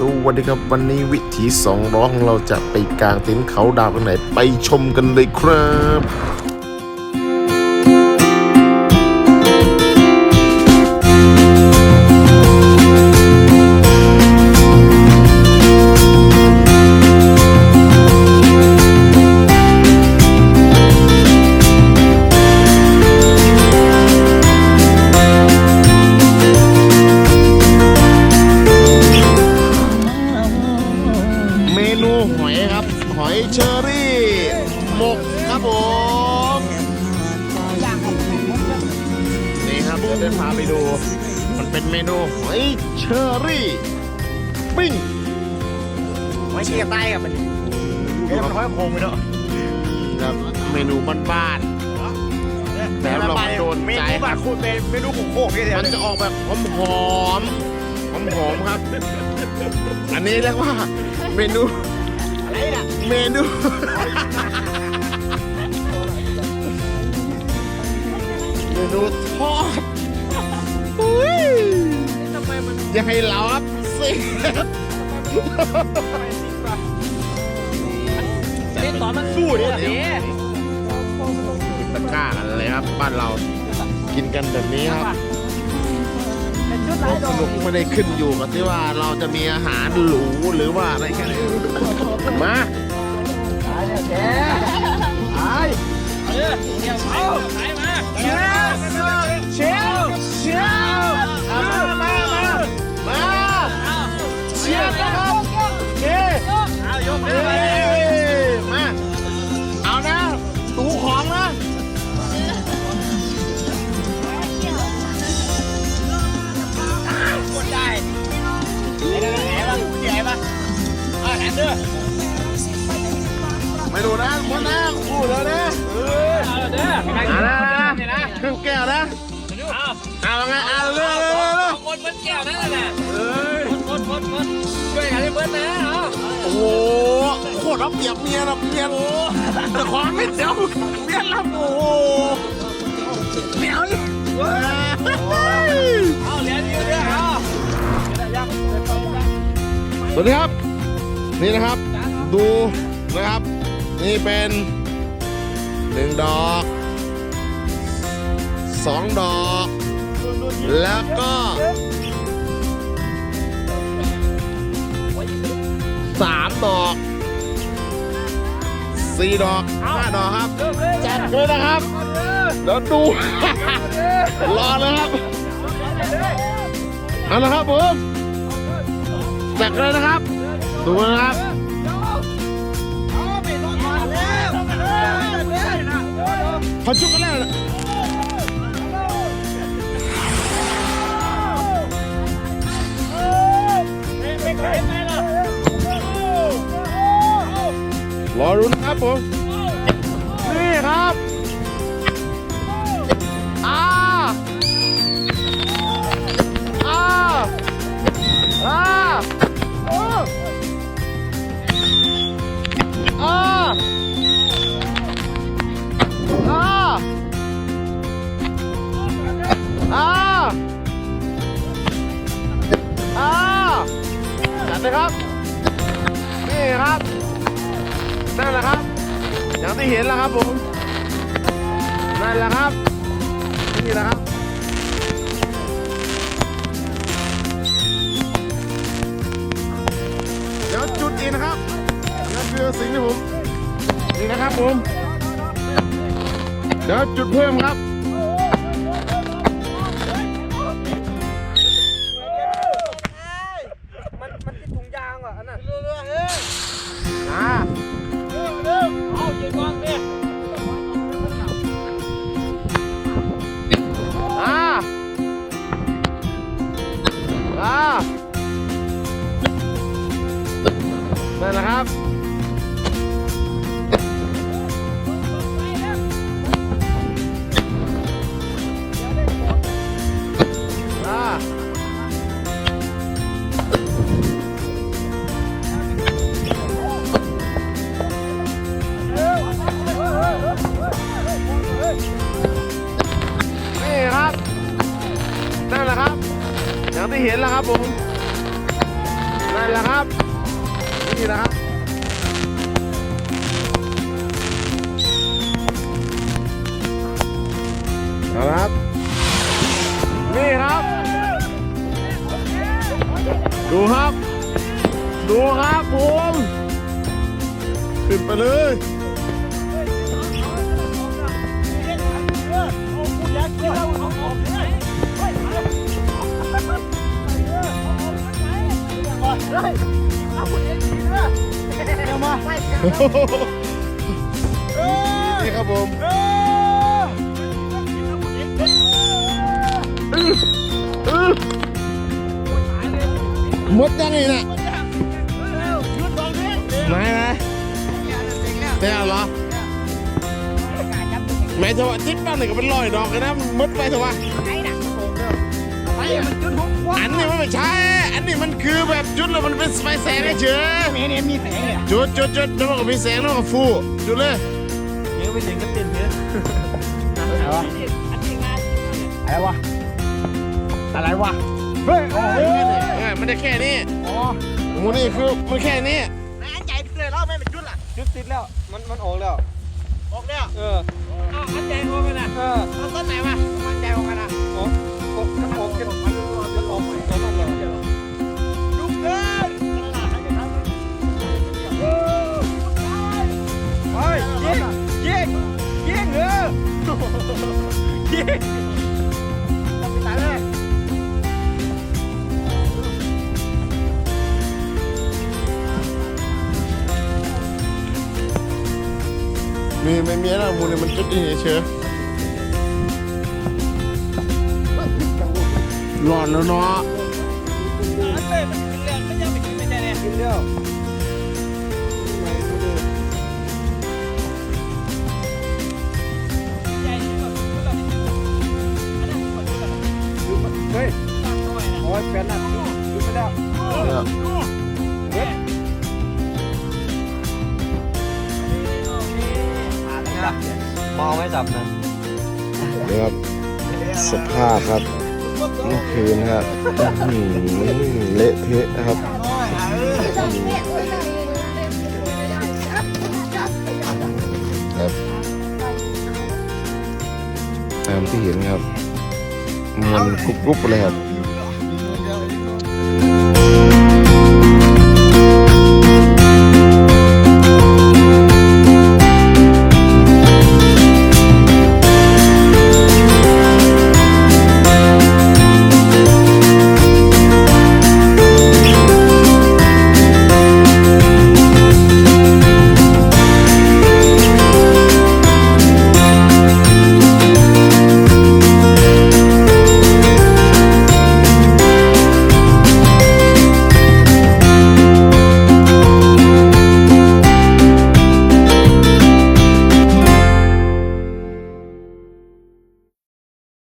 สวัสดีครับวันนี้วิถีสองร้องเราจะไปกลางเต็นท์เขาดาวกันไหน ไปชมกันเลยครับ หอยครับ หอยเชอรี่หมกครับผมนี่ครับเดี๋ยวได้พาไปดู มันเป็นเมนูหอยเชอรี่ปิ้งไว้เชียร์ใต้กับมันเอ้ยมันห้อยโคงไปเนาะครับเมนูบ้านๆแต่เราโดนเมใจนูบาคูเป็นเมนูของโคกเนี่ยเดียวมันจะออกแบบหอมหอมหอมหอมๆครับ อันนี้เรียกว่าเมนูอะไรน่ะ เมนู เมนูทอดอุ้ยทำไมมันอย่าให้เราครับสินี่ตอนมันสู้เนี่ยสิกินตะกร้ากันเลยครับ บ้านเรากินกันแบบนี้ครับ ความสนุกไม่ได้ขึ้นอยู่กับที่ว่าเราจะมีอาหารหรูหรือว่าอะไรแค่ไหนมา คนมันแก้วนั่นแหละเอ้ยคนคนคนช่วยกันให้เบิร์ดนะเอาโอ้โหโคตรรับเปรียบเมียนะเมียโอ้แต่ความไม่เจ้าเมียรับโอ้โหเมียเลยเว้ยเอาเหรียญอยู่ด้วยเอาสวัสดีครับ นี่นะครับ ดูนะครับ นี่เป็นหนึ่งดอกสองดอก แล้วก็ ดอกสี่ดอกห้าดอกครับจัดเลยนะครับเดี๋ยวดู รอเลยครับเอาละครับผมจัดเลยนะครับ ดูนะครับเขาชุกกันแล้ว ครับผม นี่ครับอ่าอ่าอ่าอ้อ่าอ่าอ่าอ่าจัดเลยครับ นี่ครับนั่นแหละครับ อย่างที่เห็นแล้วครับผมนั่นแหละครับ นี่แหละครับเดี๋ยวจุดอีกนะครับนั่นคือสิ่งที่ผมนี่นะครับผมเดี๋ยวจุดเพิ่มครับ แหละครับอย่างที่เห็นแล้วครับนั่นะครับ นี่นะครับเอาละครับ นี่ครับ ดูครับ ดูครับผมขึ้นไปเลยนี่ครับผม อื้ออื้อหมดยังไงน่ะไหนไหนเจ๊เหรอแม่เถอะวะจิ๊บบ้านไหนก็เป็นรอยดอกเลยนะมันหมดไปเถอะวะ อันนี้มันไม่ใช่ อันนี้มันคือแบบจุดแล้วมันเป็นไฟแสงเฉยเห็นเห็นมีแสงเนี่ยจุดจุดจุดแล้วมันก็มีแสงแล้วมันก็ฟูจุดเลยเดี๋ยวไปถึงก็เต้นเนี่ยอะไรวะ อะไรวะ เฮ้ยเออมันได้แค่นี้อ๋อหมูนี่คือมันแค่นี้อันใหญ่เลยแล้วไม่เป็นจุดล่ะจุดติดแล้ว มันมันออกแล้ว ออกแล้ว เอออ้าวมันใหญ่ออกกันนะเออเอาต้นไหนวะมันใหญ่ออกกันนะออกออก มีไม่มีอะไรมูนี่มันจุดนี่เฉย ร้อนแล้วเนาะอันเลยมันกินแล้วเฮ้ยโอ้ยเป็นน่ะดูไปแล้วเนี่ยเฮ้ยมองไม่จับนะนี่ครับ สภาพครับ เมื่อคืนครับอื้อหือเละเทะนะครับ ครับตามที่เห็นครับ มันกรุบๆเลยครับ